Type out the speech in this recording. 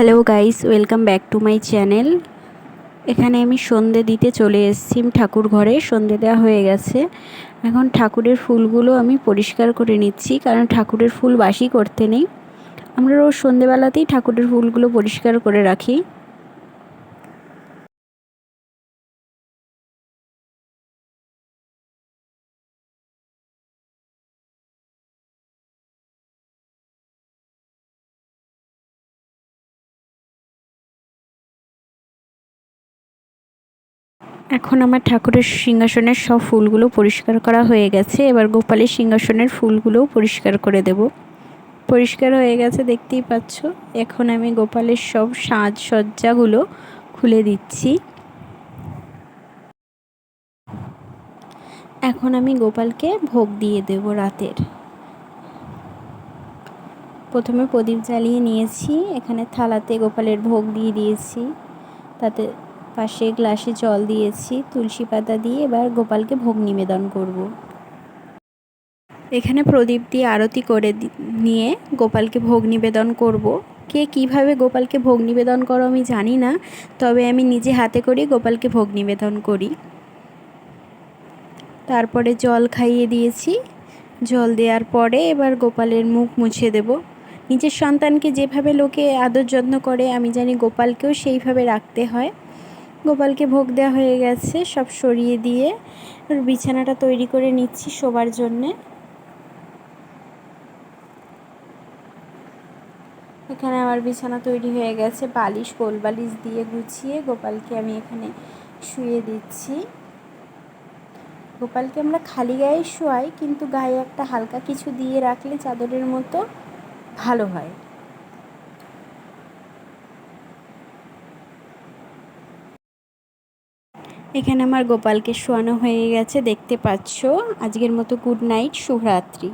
Hello guys welcome back to my channel এখানে আমি সন্ধে দিতে চলে এসেছি, ঠাকুর ঘরে। সন্ধে দেওয়া হয়ে গেছে। এখন ঠাকুরের ফুলগুলো আমি পরিষ্কার করে নিচ্ছি, কারণ ঠাকুরের ফুল বাসি করতে নেই। আমরা রোজ সন্ধেবেলাতেই ঠাকুরের ফুলগুলো পরিষ্কার করে রাখি। এখন আমার ঠাকুরের সিংহাসনের সব ফুলগুলো পরিষ্কার করা হয়ে গেছে। এবার গোপালের সিংহাসনের ফুলগুলোও পরিষ্কার করে দেব। পরিষ্কার হয়ে গেছে, দেখতেই পাচ্ছ? এখন আমি গোপালের সব সাজসজ্জাগুলো খুলে দিচ্ছি। এখন আমি গোপালকে ভোগ দিয়ে দেব রাতের। প্রথমে প্রদীপ জ্বালিয়ে নিয়েছি। এখানে থালাতে গোপালের ভোগ দিয়ে দিয়েছি। তাতে পাশে গ্লাসে জল দিয়েছি, তুলসী পাতা দিয়ে এবার গোপালকে ভোগ নিবেদন করব। এখানে প্রদীপ দিয়ে আরতি করে নিয়ে গোপালকে ভোগ নিবেদন করব। কে কীভাবে গোপালকে ভোগ নিবেদন করো আমি জানি না, তবে আমি নিজে হাতে করি গোপালকে ভোগ নিবেদন করি তারপরে জল খাইয়ে দিয়েছি জল দেওয়ার পরে এবার গোপালের মুখ মুছে দেব নিজের সন্তানকে যেভাবে লোকে আদর যত্ন করে, আমি জানি গোপালকেও সেইভাবে রাখতে হয় গোপালকে ভোগ দেওয়া হয়ে গেছে, সব সরিয়ে দিয়ে বিছানাটা তৈরি করে নিচ্ছি শোবার জন্যে। এখানে আমার বিছানা তৈরি হয়ে গেছে, বালিশ, গোল বালিশ দিয়ে গুছিয়ে গোপালকে আমি এখানে শুয়ে দিচ্ছি। গোপালকে আমরা খালি গায়ে শোয়াই, কিন্তু গায়ে একটা হালকা কিছু দিয়ে রাখলে চাদরের মতো ভালো হয়। এখানে আমার গোপালকে শোয়ানো হয়ে গেছে দেখতে পাচ্ছ? আজকের মতো গুড নাইট শুভরাত্রি।